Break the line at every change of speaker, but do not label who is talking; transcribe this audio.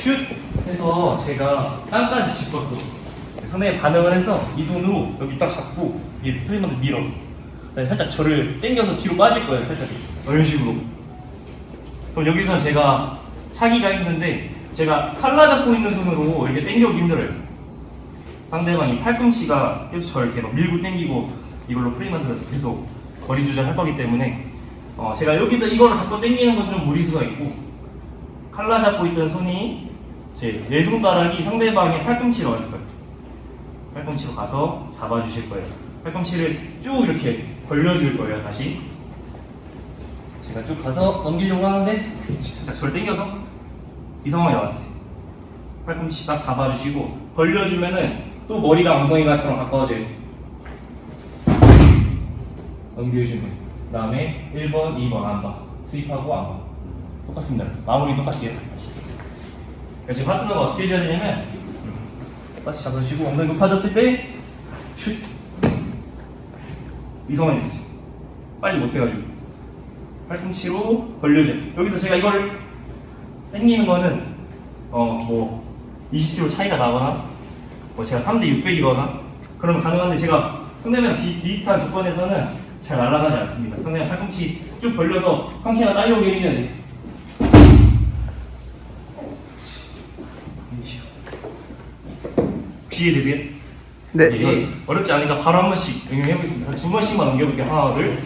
슛 해서 제가 땅까지 짚었어. 상당히 반응을 해서 이 손으로 여기 딱 잡고 이 프레임한테 밀어. 살짝 저를 당겨서 뒤로 빠질 거예요. 살짝 이런 식으로. 그럼 여기서 제가 차기가 힘든데 제가 칼라 잡고 있는 손으로 이렇게 당겨오기 힘들어요. 상대방이 팔꿈치가 계속 저를 이렇게 막 밀고 당기고 이걸로 만들어서 계속 거리 조절할 거기 때문에 어, 제가 여기서 이걸로 잡고 당기는 건 좀 무리수가 있고 칼라 잡고 있던 손이 제 네 손가락이 상대방의 팔꿈치로 가실 거예요. 팔꿈치로 가서 잡아주실 거예요. 팔꿈치를 쭉 이렇게 벌려줄 거예요. 다시 제가 쭉 가서 넘기려고 하는데 살짝 저를 당겨서 이 상황이 나왔어요. 팔꿈치 딱 잡아주시고 벌려주면은 또 머리랑 엉덩이가 저랑 가까워져요. 넘겨주시면 돼요. 그 다음에 1번, 2번 안봐 스윕하고 안봐 똑같습니다. 마무리 똑같이 해요. 그래서 지금 파트너가 어떻게 해줘야 되냐면 음, 똑같이 잡아주시고 엉덩이 높아졌을 때 슛! 이 상황이 됐어요. 빨리 못해가지고 팔꿈치로 벌려줘요. 여기서 제가 이걸 당기는 거는 어뭐 20kg 차이가 나거나 뭐 제가 3대 600이거나 그러면 가능한데 제가 비, 비슷한 조건에서는 잘 날아가지 않습니다. 상대방 팔꿈치 쭉 벌려서 상체가 딸려오게 해주셔야 돼요. 혹시 이해되세요?
네.
이거 어렵지 않으니까 바로 한 번씩 응용해 보겠습니다. 두 번씩만 넘겨볼게요. 하나, 둘.